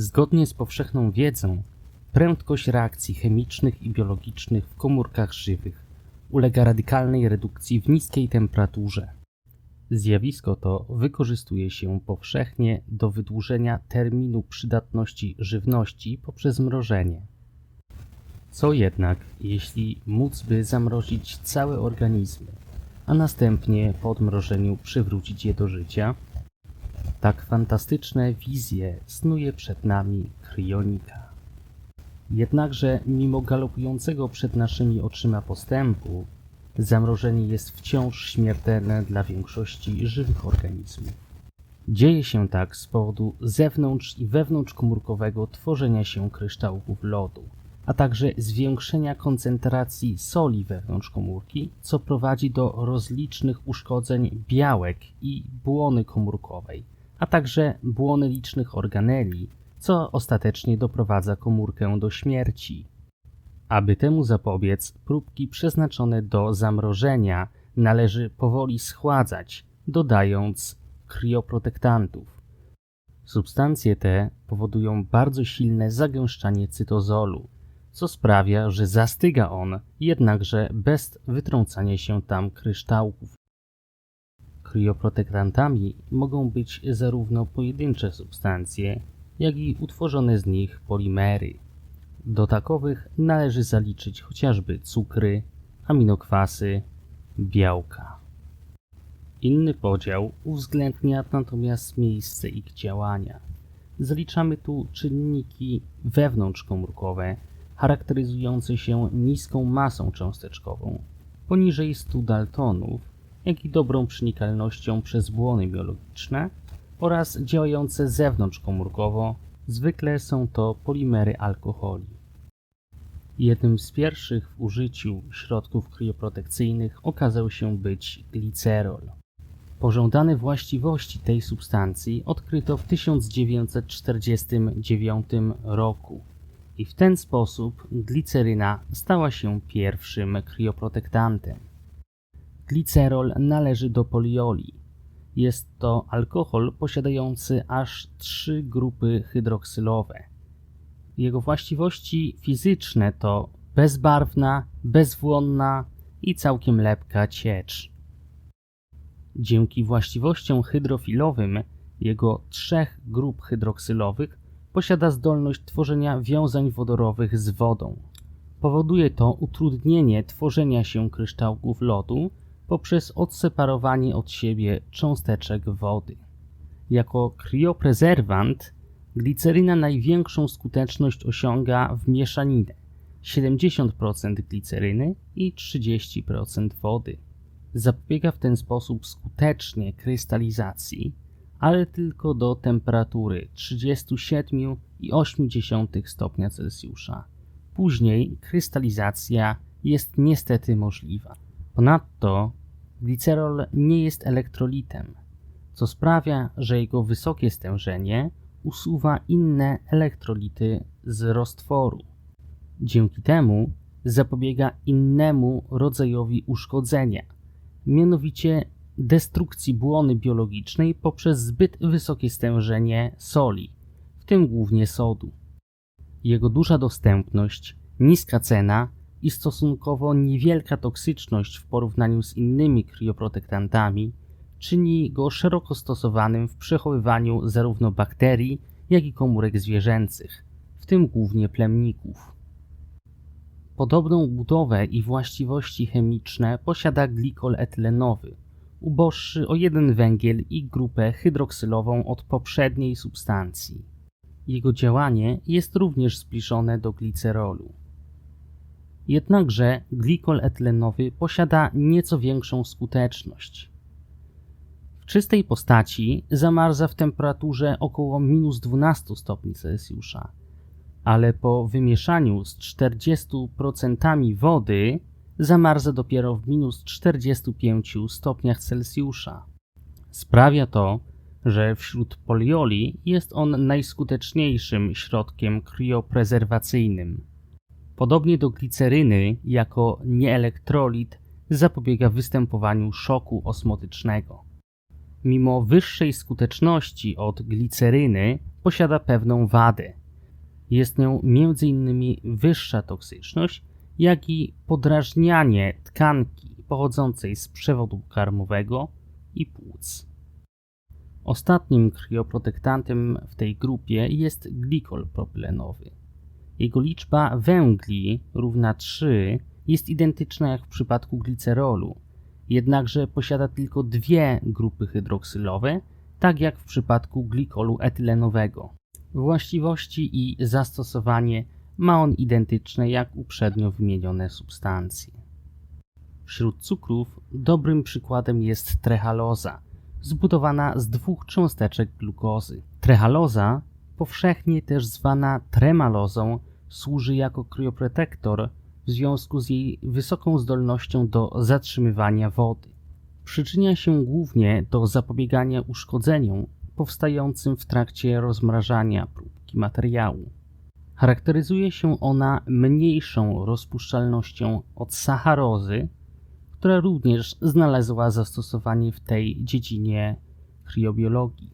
Zgodnie z powszechną wiedzą, prędkość reakcji chemicznych i biologicznych w komórkach żywych ulega radykalnej redukcji w niskiej temperaturze. Zjawisko to wykorzystuje się powszechnie do wydłużenia terminu przydatności żywności poprzez mrożenie. Co jednak, jeśli móc by zamrozić całe organizmy, a następnie po odmrożeniu przywrócić je do życia? Tak fantastyczne wizje snuje przed nami kryonika. Jednakże, mimo galopującego przed naszymi oczyma postępu, zamrożenie jest wciąż śmiertelne dla większości żywych organizmów. Dzieje się tak z powodu zewnątrz i wewnątrzkomórkowego tworzenia się kryształków lodu, a także zwiększenia koncentracji soli wewnątrz komórki, co prowadzi do rozlicznych uszkodzeń białek i błony komórkowej, a także błony licznych organeli, co ostatecznie doprowadza komórkę do śmierci. Aby temu zapobiec, próbki przeznaczone do zamrożenia należy powoli schładzać, dodając krioprotektantów. Substancje te powodują bardzo silne zagęszczanie cytozolu, co sprawia, że zastyga on, jednakże bez wytrącania się tam kryształków. Krioprotektantami mogą być zarówno pojedyncze substancje, jak i utworzone z nich polimery. Do takowych należy zaliczyć chociażby cukry, aminokwasy, białka. Inny podział uwzględnia natomiast miejsce ich działania. Zaliczamy tu czynniki wewnątrzkomórkowe, charakteryzujące się niską masą cząsteczkową, poniżej 100 daltonów, jak i dobrą przenikalnością przez błony biologiczne oraz działające zewnątrzkomórkowo, zwykle są to polimery alkoholi. Jednym z pierwszych w użyciu środków krioprotekcyjnych okazał się być glicerol. Pożądane właściwości tej substancji odkryto w 1949 roku i w ten sposób gliceryna stała się pierwszym krioprotektantem. Glicerol należy do polioli. Jest to alkohol posiadający aż trzy grupy hydroksylowe. Jego właściwości fizyczne to bezbarwna, bezwłonna i całkiem lepka ciecz. Dzięki właściwościom hydrofilowym jego trzech grup hydroksylowych posiada zdolność tworzenia wiązań wodorowych z wodą. Powoduje to utrudnienie tworzenia się kryształków lodu poprzez odseparowanie od siebie cząsteczek wody. Jako krioprezerwant gliceryna największą skuteczność osiąga w mieszaninę 70% gliceryny i 30% wody. Zapobiega w ten sposób skutecznie krystalizacji, ale tylko do temperatury 37,8 stopnia Celsjusza. Później krystalizacja jest niestety możliwa. Ponadto glicerol nie jest elektrolitem, co sprawia, że jego wysokie stężenie usuwa inne elektrolity z roztworu. Dzięki temu zapobiega innemu rodzajowi uszkodzenia, mianowicie destrukcji błony biologicznej poprzez zbyt wysokie stężenie soli, w tym głównie sodu. Jego duża dostępność, niska cena i stosunkowo niewielka toksyczność w porównaniu z innymi krioprotektantami czyni go szeroko stosowanym w przechowywaniu zarówno bakterii, jak i komórek zwierzęcych, w tym głównie plemników. Podobną budowę i właściwości chemiczne posiada glikol etylenowy, uboższy o jeden węgiel i grupę hydroksylową od poprzedniej substancji. Jego działanie jest również zbliżone do glicerolu. Jednakże glikol etylenowy posiada nieco większą skuteczność. W czystej postaci zamarza w temperaturze około minus 12 stopni Celsjusza, ale po wymieszaniu z 40% wody zamarza dopiero w minus 45 stopniach Celsjusza. Sprawia to, że wśród polioli jest on najskuteczniejszym środkiem krioprezerwacyjnym. Podobnie do gliceryny, jako nieelektrolit zapobiega występowaniu szoku osmotycznego. mimo wyższej skuteczności od gliceryny, posiada pewną wadę. Jest nią m.in. wyższa toksyczność, jak i podrażnianie tkanki pochodzącej z przewodu karmowego i płuc. Ostatnim krioprotektantem w tej grupie jest glikol propylenowy. Jego liczba węgli równa 3 jest identyczna jak w przypadku glicerolu, jednakże posiada tylko dwie grupy hydroksylowe, tak jak w przypadku glikolu etylenowego. Właściwości i zastosowanie ma on identyczne jak uprzednio wymienione substancje. Wśród cukrów dobrym przykładem jest trehaloza, zbudowana z dwóch cząsteczek glukozy. Trehaloza, powszechnie też zwana tremalozą, służy jako krioprotektor w związku z jej wysoką zdolnością do zatrzymywania wody. Przyczynia się głównie do zapobiegania uszkodzeniom powstającym w trakcie rozmrażania próbki materiału. Charakteryzuje się ona mniejszą rozpuszczalnością od sacharozy, która również znalazła zastosowanie w tej dziedzinie kriobiologii.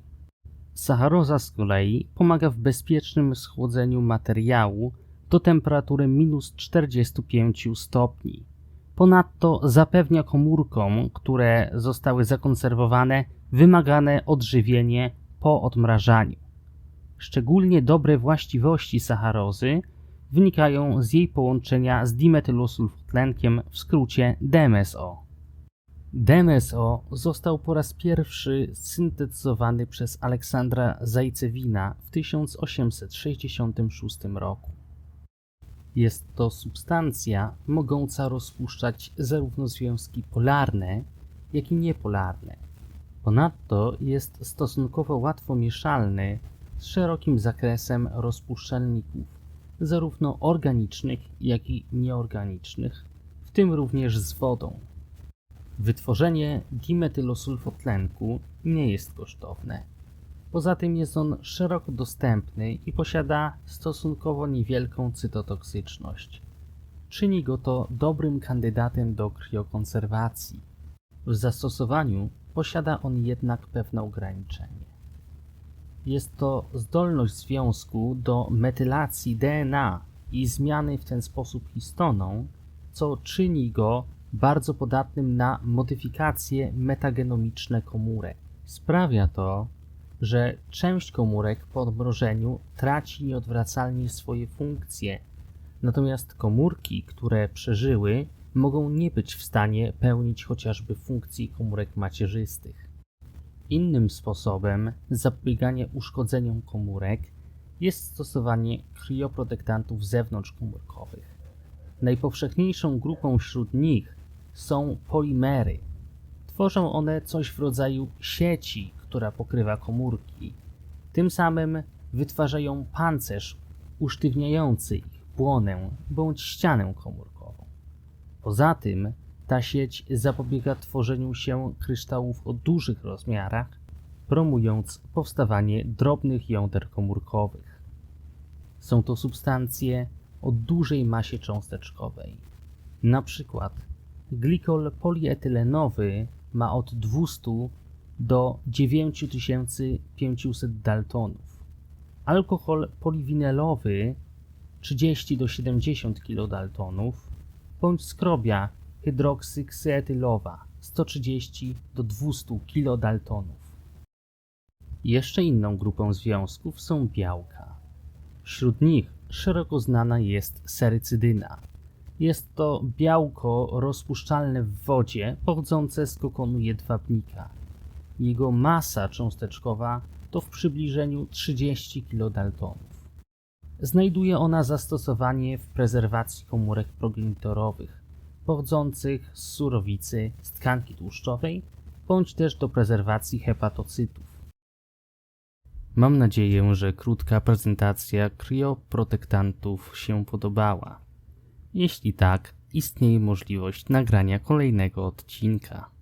Sacharoza z kolei pomaga w bezpiecznym schłodzeniu materiału do temperatury minus 45 stopni. Ponadto zapewnia komórkom, które zostały zakonserwowane, wymagane odżywienie po odmrażaniu. Szczególnie dobre właściwości sacharozy wynikają z jej połączenia z dimetylosulfotlenkiem, w skrócie DMSO. DMSO został po raz pierwszy syntetyzowany przez Aleksandra Zajcewina w 1866 roku. Jest to substancja mogąca rozpuszczać zarówno związki polarne, jak i niepolarne. Ponadto jest stosunkowo łatwo mieszalny z szerokim zakresem rozpuszczalników, zarówno organicznych, jak i nieorganicznych, w tym również z wodą. Wytworzenie dimetylosulfotlenku nie jest kosztowne. Poza tym jest on szeroko dostępny i posiada stosunkowo niewielką cytotoksyczność. Czyni go to dobrym kandydatem do kriokonserwacji. W zastosowaniu posiada on jednak pewne ograniczenie. Jest to zdolność związku do metylacji DNA i zmiany w ten sposób histoną, co czyni go bardzo podatnym na modyfikacje metagenomiczne komórek. Sprawia to, że część komórek po odmrożeniu traci nieodwracalnie swoje funkcje, natomiast komórki, które przeżyły, mogą nie być w stanie pełnić chociażby funkcji komórek macierzystych. Innym sposobem zapobiegania uszkodzeniom komórek jest stosowanie krioprotektantów zewnątrzkomórkowych. Najpowszechniejszą grupą wśród nich są polimery. Tworzą one coś w rodzaju sieci, która pokrywa komórki. Tym samym wytwarzają pancerz usztywniający ich błonę bądź ścianę komórkową. Poza tym ta sieć zapobiega tworzeniu się kryształów o dużych rozmiarach, promując powstawanie drobnych jąder komórkowych. Są to substancje o dużej masie cząsteczkowej. Na przykład glikol polietylenowy ma od 200 do 9500 daltonów. Alkohol poliwinylowy 30 do 70 kilodaltonów bądź skrobia hydroksyksetylowa 130 do 200 kilodaltonów. Jeszcze inną grupą związków są białka. Wśród nich szeroko znana jest serycydyna. Jest to białko rozpuszczalne w wodzie pochodzące z kokonu jedwabnika. Jego masa cząsteczkowa to w przybliżeniu 30 kilodaltonów. Znajduje ona zastosowanie w prezerwacji komórek progenitorowych, pochodzących z surowicy, z tkanki tłuszczowej, bądź też do prezerwacji hepatocytów. Mam nadzieję, że krótka prezentacja krioprotektantów się podobała. Jeśli tak, istnieje możliwość nagrania kolejnego odcinka.